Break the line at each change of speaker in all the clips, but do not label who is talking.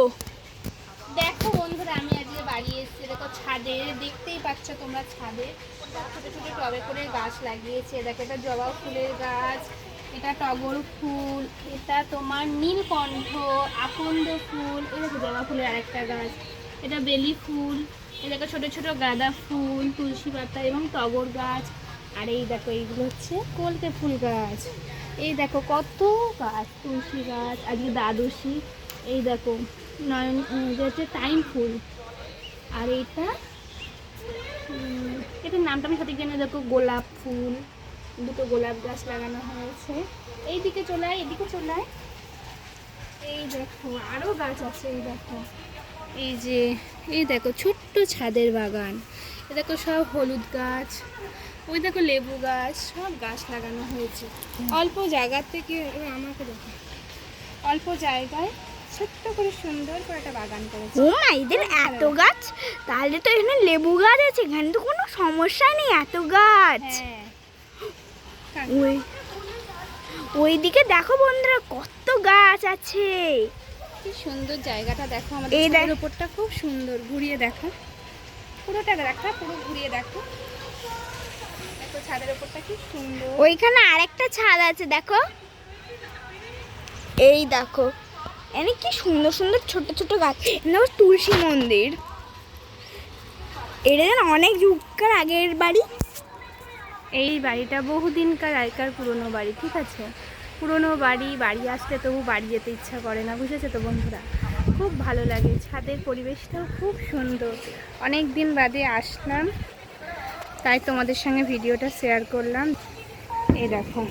ও
দেখো বন্ধুরা, আমি আজকে বাড়ি এসেছি। দেখো ছাদে, দেখতেই পাচ্ছ তোমরা ছাদে। ছোট ছোট টবে করে গাছ লাগিয়েছে। দেখো, এটা জবা ফুলের গাছ, এটা টগর ফুল, এটা তোমার নীলকণ্ঠ, আকন্দ ফুল দেখো জবা ফুলের আরেকটা গাছ। এটা বেলি ফুল, এই দেখো ছোট ছোট গাঁদা ফুল, তুলসী পাতা এবং টগর গাছ। আর এই দেখো, এইগুলো হচ্ছে কলকে ফুল গাছ। এই দেখো কত গাছ, তুলসী গাছ, আজকে দ্বাদশী। এই দেখো নয়ন এটা হচ্ছে টাইম ফুল। আর এইটা এটার নামটা আমি সঠিক জানি দেখো, গোলাপ ফুল, দুটো গোলাপ গাছ লাগানো হয়েছে। এইদিকে চলে আয়, এদিকে চলে আয়। এই দেখো আরও গাছ আছে, এই দেখো। এই যে, এই দেখো, ছোট্ট ছাদের বাগান। এই দেখো, সব হলুদ গাছ। ওই দেখো, লেবু গাছ, সব গাছ লাগানো হয়েছে। অল্প জায়গা থেকে আমাকে দেখো। অল্প জায়গায় ছোট্ট করে সুন্দর করে একটা বাগান করেছে।
ও মা এদের এত গাছ? তাহলে তো এখানে লেবু গাছ আছে এখানে তো কোনো সমস্যা নেই এত গাছ।
হ্যাঁ।
ওই ওইদিকে দেখো বন্ধুরা কত গাছ আছে।
কি সুন্দর জায়গাটা দেখো আমাদের
এই
উপরটা খুব সুন্দর ঘুরিয়ে দেখো। পুরোটা দেখা পুরো ঘুরিয়ে দেখো। দেখো ছাদের উপরটা কি সুন্দর।
ওইখানে আরেকটা ছাদ আছে দেখো। এই দেখো এনে কি সুন্দর সুন্দর ছোট ছোট গাছ। এখানে তুলসী মন্দির। এটা যেন অনেক যুগকার আগের বাড়ি।
এই বাড়িটা বহুদিনকার আগেকার পুরনো বাড়ি, ঠিক আছে? পুরনো বাড়ি বাড়ি আসলে তবু বাড়ি যেতে ইচ্ছা করে না, বুঝেছ তো বন্ধুরা? খুব ভালো লাগে, ছাদের পরিবেশটাও খুব সুন্দর। অনেক দিন বাদে আসলাম, তাই তোমাদের সঙ্গে ভিডিওটা শেয়ার করলাম। এই দেখো।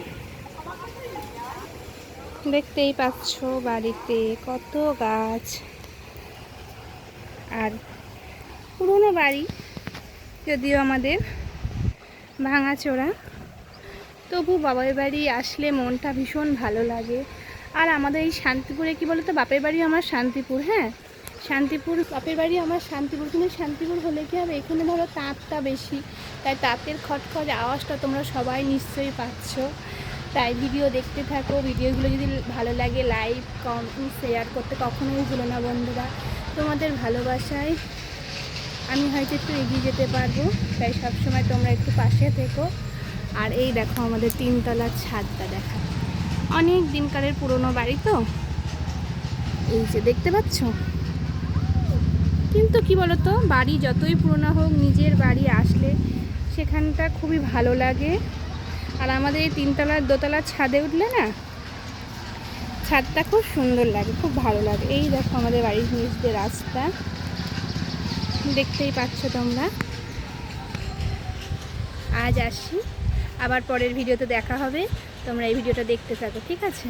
দেখতেই পাচ্ছ বাড়িতে কত গাছ। আর পুরনো বাড়ি যদিও আমাদের ভাঙাচোরা, তবু বাবার বাড়ি আসলে মনটা ভীষণ ভালো লাগে। আর আমাদের এই শান্তিপুরে কি বলতো, বাপের বাড়ি আমার শান্তিপুর হ্যাঁ? শান্তিপুর, বাপের বাড়ি আমার শান্তিপুর। কিন্তু শান্তিপুর হলে কি হবে? এখানে ধরো তাঁতটা বেশি, তাই তাঁতের খটখট আওয়াজটা তোমরা সবাই নিশ্চয়ই পাচ্ছ। তাই ভিডিও দেখতে থাকো। ভিডিওগুলো যদি ভালো লাগে লাইক কমেন্ট শেয়ার করতে কখনোই ভুলো না বন্ধুরা। তোমাদের ভালোবাসায় আমি হয়তো একটু এগিয়ে যেতে পারব। তাই সবসময় তোমরা একটু পাশে থেকো। আর এই দেখো আমাদের তিনতলার ছাদটা দেখা। অনেক দিনকারের পুরনো বাড়ি তো। এই যে দেখতে পাচ্ছ? কিন্তু কি বলতো, বাড়ি যতই পুরনো হোক, নিজের বাড়ি আসলে সেখানটা খুবই ভালো লাগে। আর আমাদের এই তিনতলার দোতলার ছাদে উঠলে না, ছাদটা খুব সুন্দর লাগে, খুব ভালো লাগে। এই দেখো আমাদের বাড়ির নিচ দিয়ে রাস্তা। দেখতেই পাচ্ছ তোমরা। আজ আসি। আবার পরের ভিডিওতে দেখা হবে। তোমরা এই ভিডিওটা দেখতে থাকো, ঠিক আছে?